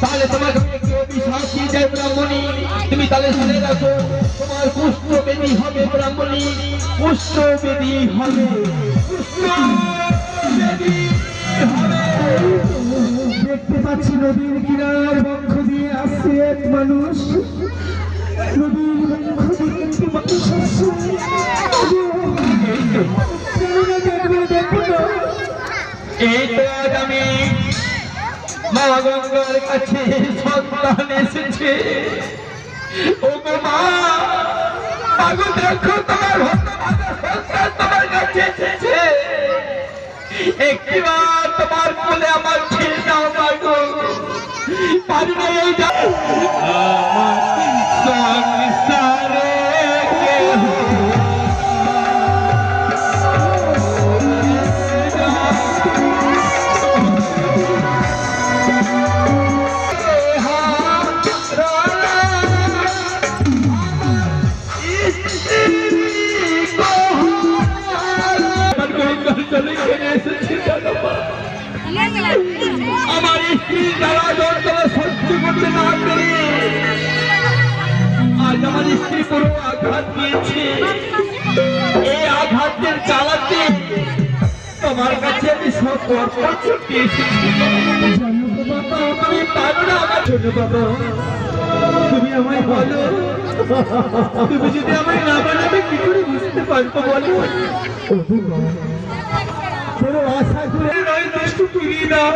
তাহলে তোমাকে দেয় ব্রাহ্মণী। তুমি তাহলে শুনে রাখো, তোমার বেদি হবে ব্রাহ্মণী। বেদি হবে। দেখতে পাচ্ছি নদীর কিনার বক্ষ দিয়ে আসছে এক মানুষ। নদীর বক্ষ দিয়ে একটি মানুষ আসছে। এই তো আমি মা গঙ্গার কাছে সন্তান এসেছে। ও মা দেখো তোমার আমার স্ত্রী দ্বারা যন্ত্রণা সহ্য করতে না পেরে আজ আমার স্ত্রী পুরো আঘাত দিয়েছে এই আঘাতের চালাতে তোমার কাছে আমি সব অর্পণ করতে এসেছি আমি পারব না তুমি আমায় বলো। তুমি যদি আমায় না বুঝতে পারবো বলো কোনো আশা করে নয় দুষ্টু ফিরিয়ে দাও